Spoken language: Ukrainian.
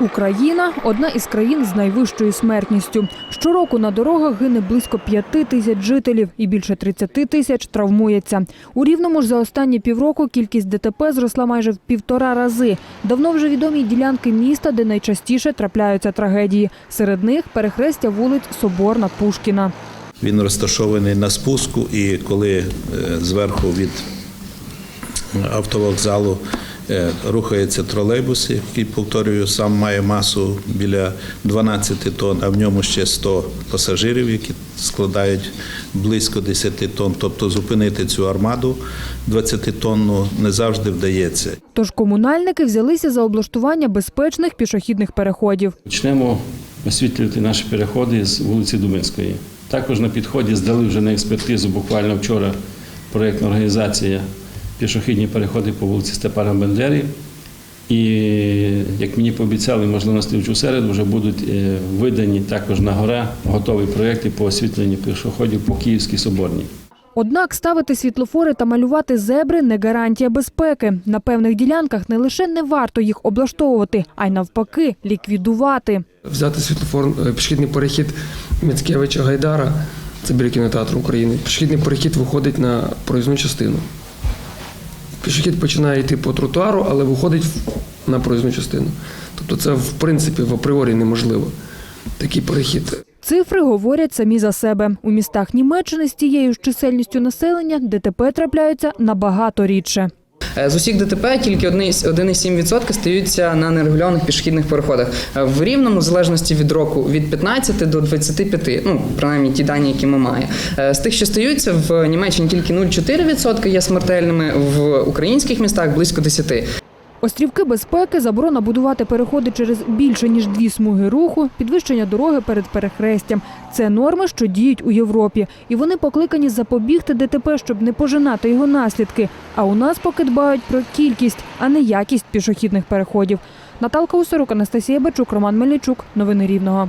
Україна одна із країн з найвищою смертністю. Щороку на дорогах гине близько п'яти тисяч жителів і більше 30 тисяч травмується. У рівному ж за останні півроку кількість ДТП зросла майже в півтора рази. Давно вже відомі ділянки міста, де найчастіше трапляються трагедії. Серед них перехрестя вулиць Соборна Пушкіна. Він розташований на спуску, і коли е, зверху від автовокзалу е, рухається тролейбус, який, повторюю, сам має масу біля 12 тонн, а в ньому ще 100 пасажирів, які складають близько 10 тонн. Тобто зупинити цю армаду 20-тонну не завжди вдається. Тож комунальники взялися за облаштування безпечних пішохідних переходів. Почнемо освітлювати наші переходи з вулиці Дубинської. Також на підході здали вже на експертизу буквально вчора проєктна організація пішохідні переходи по вулиці Степана Бендери. І як мені пообіцяли, можливо, на слідчу середу вже будуть е, видані також на гора готові проєкти по освітленню пішоходів по Київській Соборній. Однак ставити світлофори та малювати зебри не гарантія безпеки. На певних ділянках не лише не варто їх облаштовувати, а й навпаки ліквідувати. Взяти світлофор, е, пішохідний перехід Міцкевича Гайдара, це біля кінотеатру України. Пішохідний перехід виходить на проїзну частину. Пішохід починає йти по тротуару, але виходить на проїзну частину. Тобто це в принципі в апріорі неможливо. Такий перехід. Цифри говорять самі за себе. У містах Німеччини з тією ж чисельністю населення ДТП трапляються набагато рідше. Е, З усіх ДТП тільки 1,7% стаються на нерегульованих пішохідних переходах. Е, В рівному, в залежності від року, від 15 до 25, ну принаймні ті дані, які ми маємо. Е, З тих, що стаються в Німеччині тільки 0,4% є смертельними, в українських містах близько 10%. Острівки безпеки, заборона будувати переходи через більше ніж дві смуги руху, підвищення дороги перед перехрестям. Це норми, що діють у Європі, і вони покликані запобігти ДТП, щоб не пожинати його наслідки. А у нас поки дбають про кількість, а не якість пішохідних переходів. Наталка Усорук, Анастасія Бачук, Роман Мельничук. Новини Рівного.